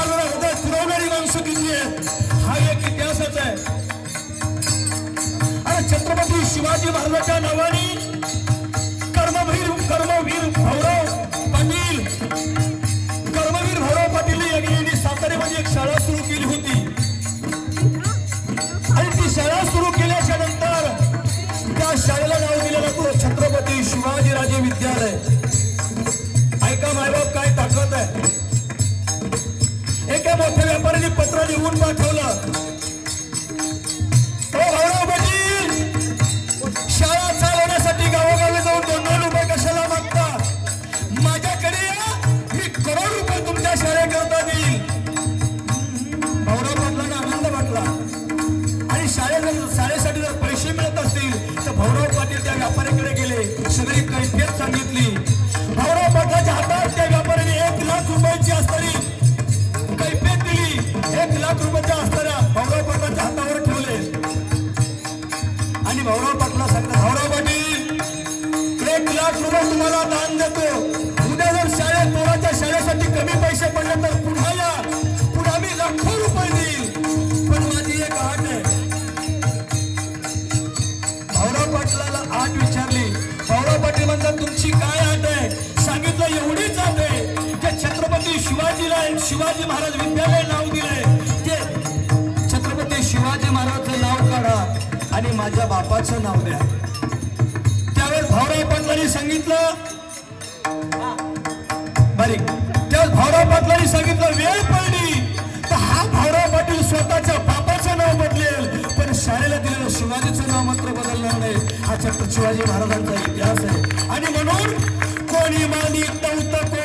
बाजूला हृदय फिरवणारी माणसं किती हा एक इतिहासच आहे. अरे छत्रपती शिवाजी महाराजांच्या नावाने कर्मवीर कर्मवीर भौरव पाटील कर्मवीर भौरव पाटील यांनी सातारेमध्ये एक शाळा सुरू केली होती. आणि ती शाळा सुरू केल्याच्यानंतर त्या शाळेला नाव दिलं जातो छत्रपती शिवाजीराजे विद्यालय. शिवाजी महाराज विद्यालय नाव दिलंय. ते छत्रपती शिवाजी महाराजचं नाव काढा आणि माझ्या बापाचं नाव द्या. त्यावेळेस भाऊराव पाटलांनी सांगितलं बारीक त्यावेळेस भाऊराव पाटलांनी सांगितलं वेळ पडली. तर हा भाऊराव पाटील स्वतःच्या बापाचं नाव बदलेल. पण शाळेला दिलेलं शिवाजीचं नाव मात्र बदलणार नाही. हा छत्रपती शिवाजी महाराजांचा इतिहास आहे. आणि म्हणून कोणी मानित नव्हतं